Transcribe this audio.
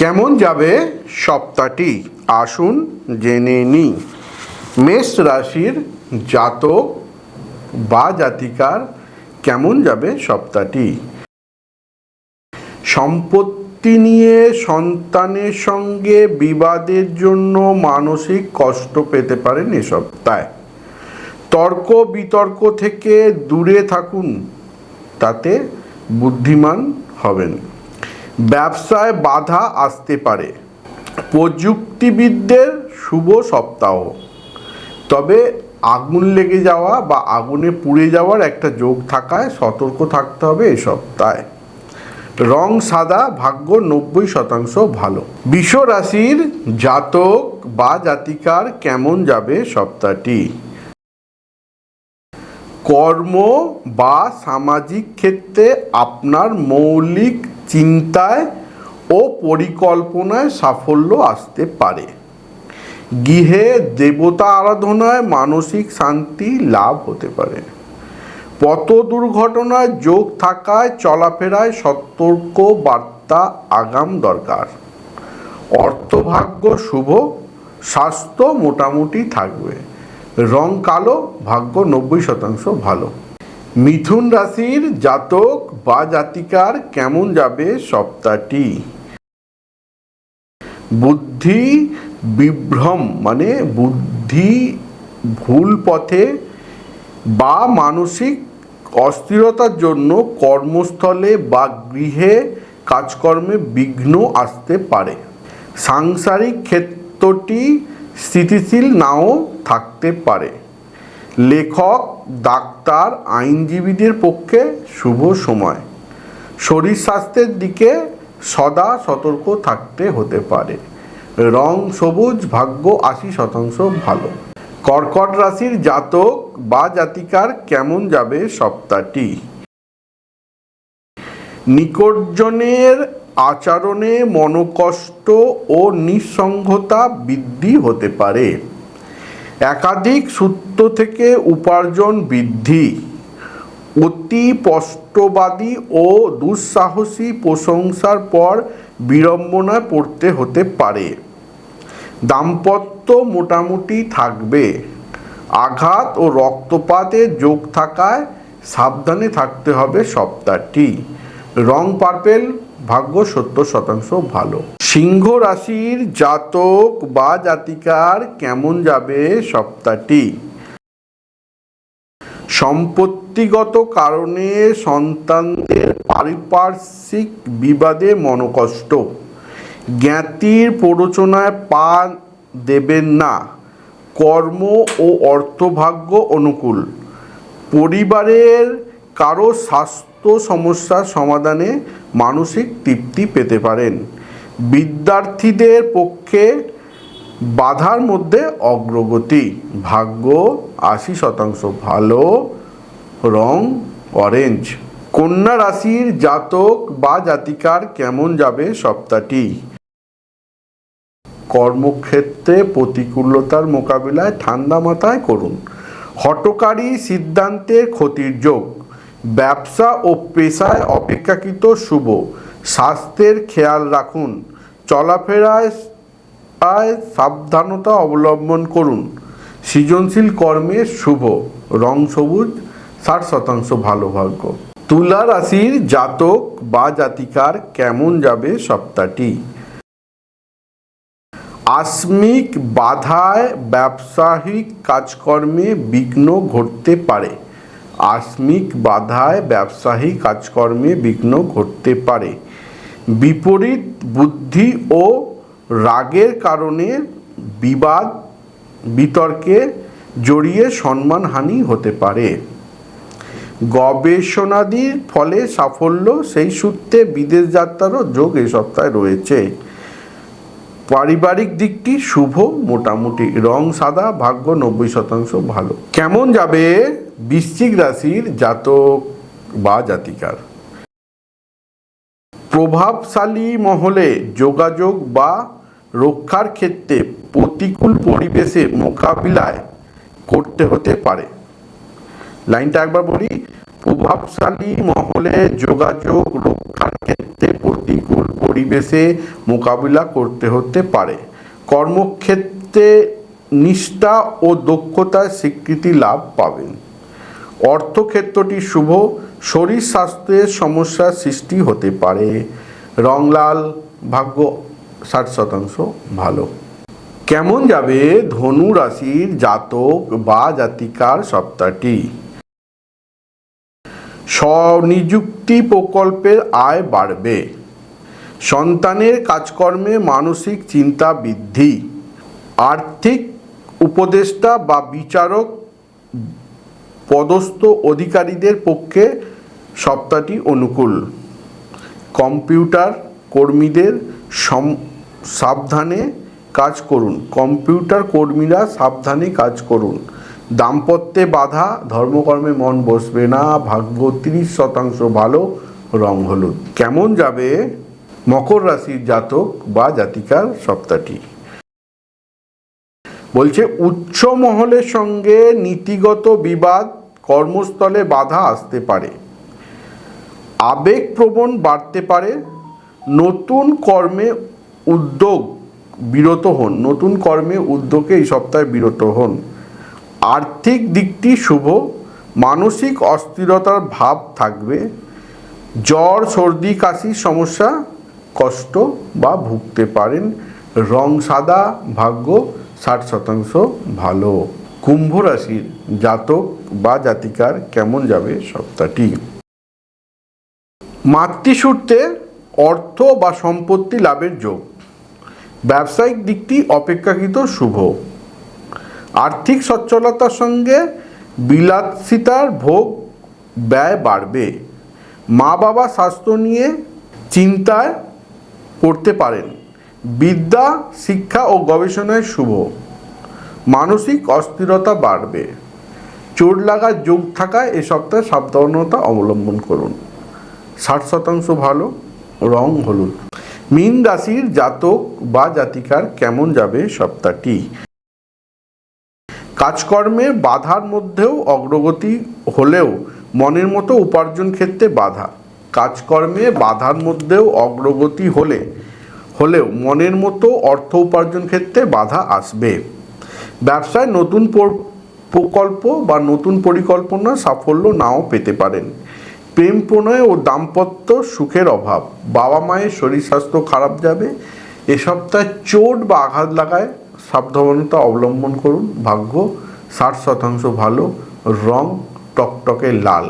কেমন যাবে সপ্তাহটি? আসুন জেনে নিই মেষ রাশির জাতক বা জাতিকার কেমন যাবে সপ্তাহটি? সম্পত্তি নিয়ে সন্তানের সঙ্গে বিবাদের জন্য মানসিক কষ্ট পেতে পারেন এ সপ্তাহে। তর্ক বিতর্ক থেকে দূরে থাকুন, তাতে বুদ্ধিমান হবেন। ব্যবসায় বাধা আসতে পারে। প্রযুক্তিবিদদের শুভ সপ্তাহ। তবে আগুন লেগে যাওয়া বা আগুনে পুড়ে যাওয়ার একটা যোগ থাকায় সতর্ক থাকতে হবে এই সপ্তাহে। রং সাদা, ভাগ্য নব্বই শতাংশ ভালো। বিষ রাশির জাতক বা জাতিকার কেমন যাবে সপ্তাহটি? কর্ম বা সামাজিক ক্ষেত্রে আপনার মৌলিক চিন্তায় ও পরিকল্পনায় সাফল্য আসতে পারে। গৃহে দেবতা আরাধনায় মানসিক শান্তি লাভ হতে পারে। পথ দুর্ঘটনায় যোগ থাকায় চলাফেরায় সতর্ক বার্তা আগাম দরকার। অর্থভাগ্য শুভ, স্বাস্থ্য মোটামুটি থাকবে। রং কালো, ভাগ্য নব্বই শতাংশ ভালো। মিথুন রাশির জাতক বা জাতিকার কেমন যাবে সপ্তাহটি? বুদ্ধি বিভ্রম মানে বুদ্ধি ভুল পথে বা মানসিক অস্থিরতার জন্য কর্মস্থলে বা গৃহে কাজকর্মে বিঘ্ন আসতে পারে। সাংসারিক ক্ষেত্রটি স্থিতিশীল নাও থাকতে পারে। লেখক, ডাক্তার, আইনজীবীদের পক্ষে শুভ সময়। শরীর স্বাস্থ্যের দিকে সদা সতর্ক থাকতে হতে পারে। রং সবুজ, ভাগ্য আশি শতাংশ ভালো। কর্কট রাশির জাতক বা জাতিকার কেমন যাবে সপ্তাহটি? নিকটজনের আচরণে মনোকষ্ট ও নিঃসঙ্গতা বৃদ্ধি হতে পারে। একাধিক সূত্র থেকে উপার্জন বৃদ্ধি, অতি স্পষ্টবাদী ও দুঃসাহসী প্রশংসার পর বিড়ম্বনায় পড়তে হতে পারে। দাম্পত্য মোটামুটি থাকবে। আঘাত ও রক্তপাতের যোগ থাকায় সাবধানে থাকতে হবে সপ্তাহটি। রং পার্পেল, ভাগ্য সত্তর শতাংশ ভালো। সিংহ রাশির জাতক বা জাতিকার কেমন যাবে সপ্তাহটি? সম্পত্তিগত কারণে সন্তানদের পারিপার্শ্বিক বিবাদে মনোকষ্ট। জ্ঞাতির প্ররোচনায় পা দেবেন না। কর্ম ও অর্থভাগ্য অনুকূল। পরিবারের কারও স্বাস্থ্য সমস্যার সমাধানে মানসিক তৃপ্তি পেতে পারেন। বিদ্যার্থীদের পক্ষে বাধার মধ্যে অগ্রগতি। ভাগ্য আশি শতাংশ ভালো, রং অরেঞ্জ কন্যা রাশির জাতক বা জাতিকার কেমন যাবে সপ্তাহটি? কর্মক্ষেত্রে প্রতিকূলতার মোকাবিলায় ঠান্ডা মাথায় করুন। হটকারী সিদ্ধান্তের ক্ষতির যোগ। ব্যবসা ও পেশায় অপেক্ষাকৃত শুভ। স্বাস্থ্যের খেয়াল রাখুন। চলাফেরায় সাবধানতা অবলম্বন করুন। সৃজনশীল কর্মে শুভ। রং সবুজ, ষাট শতাংশ ভালো ভাগ্য। তুলা রাশির জাতক বা জাতিকার কেমন যাবে সপ্তাহটি? আসমিক বাধায় ব্যবসায়িক কাজকর্মে বিঘ্ন ঘটতে পারে। আসমিক বাধায় ব্যবসায়ী কাজকর্মে বিঘ্ন ঘটতে পারে। বিপরীত বুদ্ধি ও রাগের কারণে বিবাদ, বিতর্কে জড়িয়ে সম্মানহানি হতে পারে। গবেষণাদির ফলে সাফল্য সেই সূত্রে বিদেশ যাত্রারও যোগ এই সপ্তাহে রয়েছে। পারিবারিক দিকটি শুভ, মোটামুটি। রং সাদা, ভাগ্য নব্বই শতাংশ ভালো। কেমন যাবে? বৃশ্চিক রাশির জাতক বা জাতিকার। প্রভাবশালী মহলে যোগাযোগ বা রক্ষার ক্ষেত্রে প্রতিকূল পরিবেশে মোকাবিলায় করতে হতে পারে। লাইনটা একবার বলি, প্রভাবশালী মহলে যোগাযোগ, রক্ষার ক্ষেত্রে প্রতিকূল পরিবেশে মোকাবিলা করতে হতে পারে। কর্মক্ষেত্রে নিষ্ঠা ও দক্ষতার স্বীকৃতি লাভ পাবেন। অর্থক্ষেত্রটি শুভ, শরীর স্বাস্থ্যের সমস্যার সৃষ্টি হতে পারে। রং লাল ভাগ্য ষাট শতাংশ ভালো। কেমন যাবে ধনু রাশির জাতক বা জাতিকার সপ্তাহটি? স্বনিযুক্তি প্রকল্পের আয় বাড়বে। সন্তানের কাজকর্মে মানসিক চিন্তা বৃদ্ধি। আর্থিক উপদেষ্টা বা বিচারক পদস্থ অধিকারীদের পক্ষে সপ্তাহটি অনুকূল। কম্পিউটার কর্মীদের সম- সাবধানে কাজ করুন। কম্পিউটার কর্মীরা সাবধানে কাজ করুন। দাম্পত্যে বাধা, ধর্মকর্মে মন বসবে না, ভাগ্য তিরিশ শতাংশ ভালো, রং হলুদ। কেমন যাবে? মকর রাশির জাতক বা জাতিকার সপ্তাহটি। বলছে, উচ্চ মহলের সঙ্গে নীতিগত বিবাদ কর্মস্থলে বাধা আসতে পারে। আবেগপ্রবণ বাড়তে পারে। নতুন কর্মে উদ্যোগ বিরত হন। নতুন কর্মে উদ্যোগে এই সপ্তাহে বিরত হন। আর্থিক দিকটি শুভ। মানসিক অস্থিরতার ভাব থাকবে। জ্বর, সর্দি, কাশির সমস্যা, কষ্ট বা ভুগতে পারেন। রং সাদা, ভাগ্য ষাট শতাংশ ভালো। কুম্ভ রাশির জাতক বা জাতিকার কেমন যাবে সপ্তাহটি? মাতৃসূত্রে অর্থ বা সম্পত্তি লাভের যোগ। ব্যবসায়িক দিকটি অপেক্ষাকৃত শুভ। আর্থিক সচ্ছলতার সঙ্গে বিলাসিতার ভোগ ব্যয় বাড়বে। মা বাবা স্বাস্থ্য নিয়ে চিন্তায় পড়তে পারেন। বিদ্যা, শিক্ষা ও গবেষণায় শুভ। মানসিক অস্থিরতা বাড়বে। চোট লাগার যোগ থাকায় এ সপ্তাহে সাবধানতা অবলম্বন করুন। ষাট শতাংশ ভালো, রং হলুদ। মীন রাশির জাতক বা জাতিকার কেমন যাবে সপ্তাহটি? কাজকর্মে বাধার মধ্যেও অগ্রগতি হলেও মনের মতো উপার্জন ক্ষেত্রে বাধা। কাজকর্মে বাধার মধ্যেও অগ্রগতি হলে, হলেও মনের মতো অর্থ উপার্জন ক্ষেত্রে বাধা আসবে। ব্যবসায় নতুন প্রকল্প বা নতুন পরিকল্পনা সাফল্য নাও পেতে পারেন। প্রেম প্রণয় ও দাম্পত্য সুখের অভাব। বাবা মায়ের শরীর স্বাস্থ্য খারাপ যাবে। এ সপ্তাহে চোট বা আঘাত লাগায় সাবধানতা অবলম্বন করুন। ভাগ্য ষাট শতাংশ ভালো, রং টকটকে লাল।